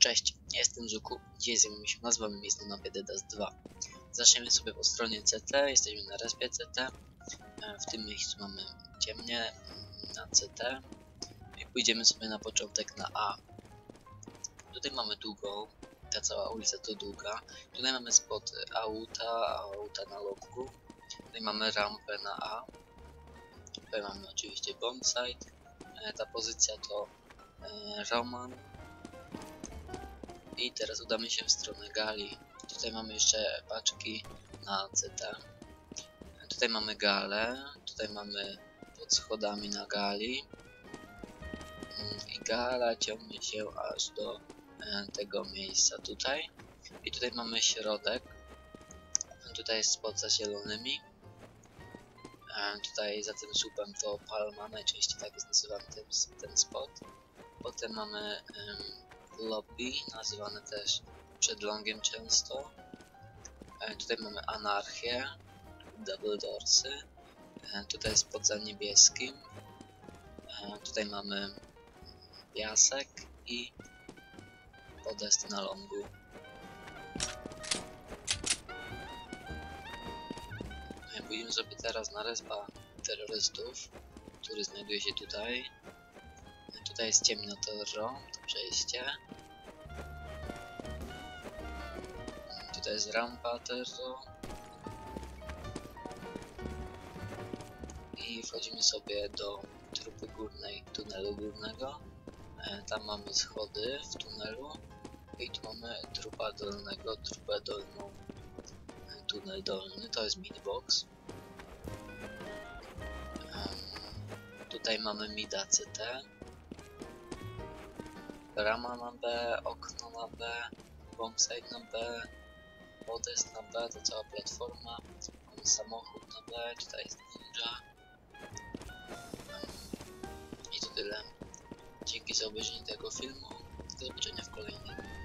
Cześć, ja jestem Zuku. Dzisiaj zajmiemy się nazwami miejsc na mapie Dedas 2. Zaczniemy sobie po stronie CT, jesteśmy na respie CT. E, W tym miejscu mamy ciemnie mm, na CT. I pójdziemy sobie na początek na A. Tutaj mamy długą, ta cała ulica to długa. Tutaj mamy spot auta, auta na lotku. Tutaj mamy rampę na A. Tutaj mamy oczywiście bombsite. E, Ta pozycja to e, Roman. I teraz udamy się w stronę gali. Tutaj mamy jeszcze paczki na CT. Tutaj mamy galę. Tutaj mamy pod schodami na gali. Mm, I gala ciągnie się aż do e, tego miejsca tutaj. I tutaj mamy środek. Tutaj jest spot za zielonymi. E, Tutaj za tym słupem to palma, najczęściej tak jest nazywany ten, ten spot. Potem mamy lobby, nazywane też przedlongiem często. E, tutaj mamy anarchię, double doorsy. E, tutaj jest pod za niebieskim. E, tutaj mamy piasek i podest na longu. E, Pójdziemy sobie teraz na respa terrorystów, który znajduje się tutaj. E, Tutaj jest ciemno terro, to przejście. E, Tutaj jest rampa terro. I wchodzimy sobie do trupy górnej tunelu górnego. E, Tam mamy schody w tunelu. I tu mamy trupa dolnego, trupę dolną. E, Tunel dolny, to jest midbox. Em, Tutaj mamy mida. Brama na B, okno na B, bombsite na B, podest na B, to cała platforma. Samochód na B, tutaj jest ninja. I to tyle. Dzięki za obejrzenie tego filmu. Do zobaczenia w kolejnym.